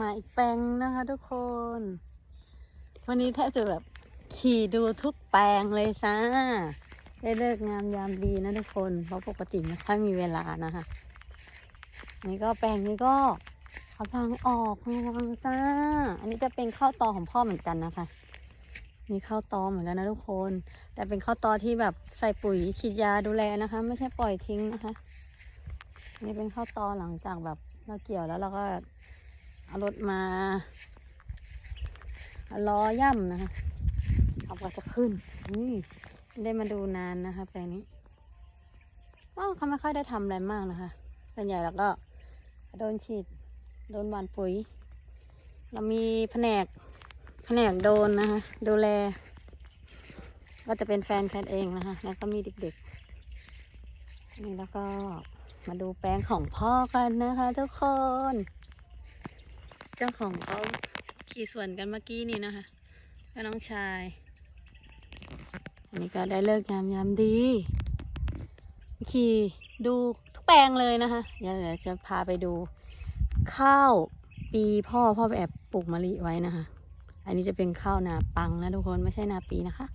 มาอีกแปลงนะคะทุกคน วันนี้แทบจะแบบขี่ดูทุกแปลงเลยซ่าได้เลิกงามยามดีนะทุกคน เพราะปกติไม่ค่อยมีเวลานะคะนี่ก็แปลงนี้ก็กำลังออกงวงจ้า อันนี้จะเป็นข้าวตอของพ่อเหมือนกันนะคะนี่ข้าวตอเหมือนกันนะทุกคน แต่เป็นข้าวตอที่แบบใส่ปุ๋ยฉีดยาดูแลนะคะ ไม่ใช่ปล่อยทิ้งนะคะ นี่เป็นข้าวตอหลังจากแบบเราเกี่ยวแล้วเราก็ เอารถมาล้อย่ำนะคะเอากว่าจะขึ้นนี่ไม่ได้มาดูนานนะคะแปลงนี้ว้าวเขาไม่ค่อยได้ทำอะไรมากนะคะส่วนใหญ่แล้วก็โดนฉีด โดนหวานปุ๋ย เรามีแผนกแผนกโดนนะคะ ดูแล ก็จะเป็นแฟนแคทเองนะคะ แล้วก็มีเด็กๆนี่แล้วก็มาดูแปลงของพ่อกันนะคะทุกคน เจ้าของเขาขี่สวนกันเมื่อกี้นี่นะคะกับน้องชาย อันนี้ก็ได้เลิกยามยามดี ขี่ดูทุกแปลงเลยนะคะเดี๋ยวเดี๋ยวจะพาไปดู ข้าวปีพ่อพ่อไปแอบปลูกมะลิไว้นะคะ อันนี้จะเป็นข้าวนาปังนะทุกคนไม่ใช่นาปีนะคะ